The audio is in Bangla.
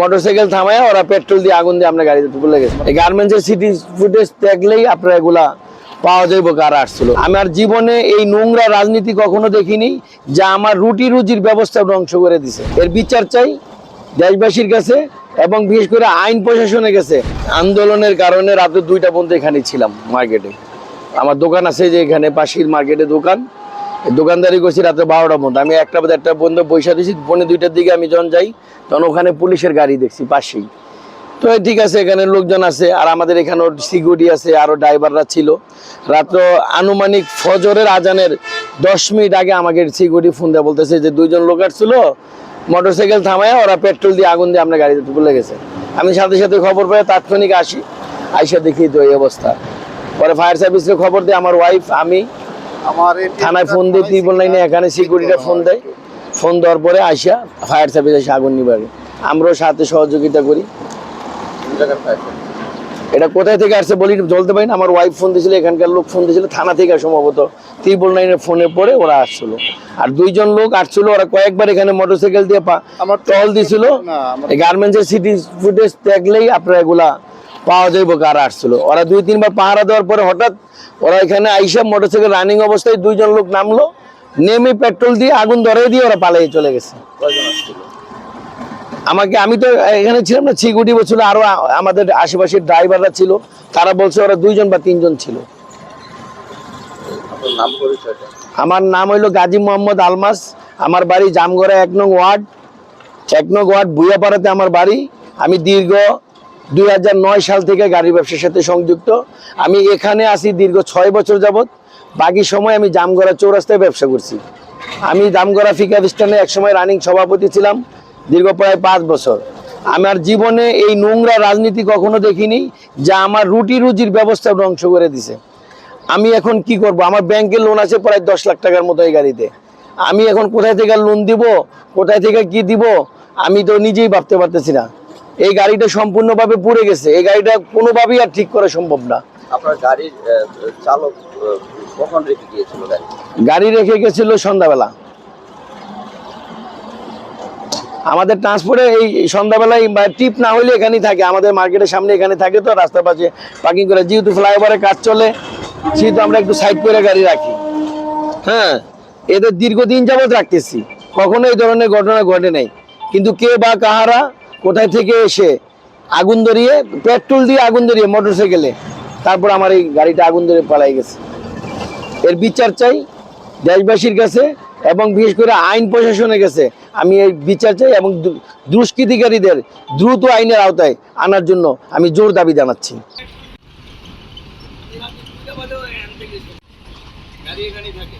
মোটরসাইকেল থামায় ওরা পেট্রোল দিয়ে আগুন দিয়ে আপনার গাড়িতে তুলে গেছে। এই গার্মেন্টসের সিটি ফুটেজ দেখলেই আপনার এগুলা পাওয়া যাইব কারা আসছিল। আমার জীবনে এই নোংরা রাজনীতি কখনো দেখিনি, যা আমার রুটি রুজির ব্যবস্থা ধ্বংস করে দিছে। এর বিচার চাই দেশবাসীর কাছে এবং বিশেষ করে আইন প্রশাসনের কাছে। আন্দোলনের কারণে রাতে দুইটা পর্যন্ত এখানে ছিলাম মার্কেটে আমার দোকান আছে যে এখানে পাশের মার্কেটে দোকান। দোকানদারি করছি রাতে বারোটা পর্যন্ত আমি একটা বাজে একটা পর্যন্ত পয়সা দিয়েছি, পৌনে দুইটার দিকে আমি যখন যাই, তখন ওখানে পুলিশের গাড়ি দেখছি পাশেই। তো ঠিক আছে, এখানে লোকজন আছে, আর আমাদের এখানেও সিকিউরিটি আছে আরও ড্রাইভাররা ছিল। রাত্র আনুমানিক ফজরের আজানের দশ মিনিট আগে আমাকে সিকিউরিটি ফোন দেওয়া বলতেছে যে দুইজন লোক আসছিল মোটরসাইকেল থামায় ওরা পেট্রোল দিয়ে আগুন দিয়ে আপনার গাড়িতে তুলে গেছে। আমি সাথে সাথে খবর পেয়ে তাৎক্ষণিক আসি, আইসা দেখি তো এই অবস্থা। পরে ফায়ার সার্ভিসের খবর দিয়ে আমার ওয়াইফ আমি থানায় ফোন দিয়ে ত্রিপল লাইনে এখানে সিকিউরিটিটা ফোন দেয়। ফোন দেওয়ার পরে আসিয়া ফায়ার সার্ভিস এসে আগুন নিবারে। আমরাও সাথে সহযোগিতা করি। এটা কোথায় থেকে আসছে বলি বলতে পারি না। আমার ওয়াইফ ফোন দিয়েছিল এখানকার লোক ফোন দিয়েছিল থানা থেকে সম্ভবত ত্রিপল নাইনের ফোনে পরে ওরা আসছিল। আর দুইজন লোক আসছিল ওরা কয়েকবার এখানে মোটরসাইকেল দিয়ে পা টল দিছিল। গার্মেন্টসের সিটি ফুটেজ দেখলেই আপনার এগুলা পাওয়া যাইব কারা আসছিল। ওরা দুই তিনবার পাহারা দেওয়ার পরে হঠাৎ ওরা এখানে আইসা মোটরসাইকেল রানিং অবস্থায় দুইজন লোক নামলো নেমে পেট্রোল দিয়ে আগুন ধরে দিয়ে ওরা পালিয়ে চলে গেছে। আমাকে আমি তো এখানে ছিলাম না সিকিউরিটি বলছিল আরও আমাদের আশেপাশের ড্রাইভাররা ছিল তারা বলছে ওরা দুইজন বা তিনজন ছিল। আমার নাম হইল গাজী মোহাম্মদ আলমাস আমার বাড়ি জামগড়া এক নং ওয়ার্ড এক নং ওয়ার্ড ভুইয়াপাড়াতে আমার বাড়ি। আমি দীর্ঘ দুই হাজার নয় সাল থেকে গাড়ি ব্যবসার সাথে সংযুক্ত। আমি এখানে আসি দীর্ঘ ছয় বছর যাবৎ। বাকি সময় আমি জামগড়া চৌরাস্তায় ব্যবসা করছি। আমি জামগড়া ফিকা স্ট্যান্ডে একসময় রানিং সভাপতি ছিলাম, দীর্ঘ প্রায় পাঁচ বছর। আমার জীবনে এই নোংরা রাজনীতি কখনো দেখিনি, যা আমার রুটি রুজির ব্যবস্থা ধ্বংস করে দিছে। আমি এখন কি করব? আমার ব্যাংকে লোন আছে প্রায় দশ লাখ টাকার মতো এই গাড়িতে। আমি এখন কোথায় থেকে লোন দিব? কোথায় থেকে কি দিব? আমি তো নিজেই ভাবতে পারতেছি না। এই গাড়িটা সম্পূর্ণভাবে পুড়ে গেছে। এই গাড়িটা কোনোভাবেই আর ঠিক করা সম্ভব না। আপনার গাড়ির চালক কখন রেখে গিয়েছিল গাড়ি? গাড়ি রেখে গেছিল সন্ধ্যাবেলা। আমাদের ট্রান্সপোর্টে এই সন্ধ্যাবেলায় টিপ না হলে এখানেই থাকে। আমাদের মার্কেটের সামনে এখানে থাকে তো রাস্তার পাশে পার্কিং করে। যেহেতু ফ্লাইওভারে কাজ চলে সেহেতু আমরা একটু সাইড করে গাড়ি রাখি। হ্যাঁ এদের দীর্ঘদিন যাবত রাখতেছি। কখনো এই ধরনের ঘটনা ঘটে নাই। কিন্তু কে বা কাহারা কোথায় থেকে এসে আগুন ধরিয়ে, পেট্রোল দিয়ে আগুন ধরিয়ে মোটরসাইকেলে তারপর আমার এই গাড়িটা আগুন ধরে পালাই গেছে। এর বিচার চাই দেশবাসীর কাছে এবং বিশেষ করে আইন প্রশাসনের কাছে আমি এই বিচার চাই এবং দুষ্কৃতিকারীদের দ্রুত আইনের আওতায় আনার জন্য আমি জোর দাবি জানাচ্ছি। থাকে।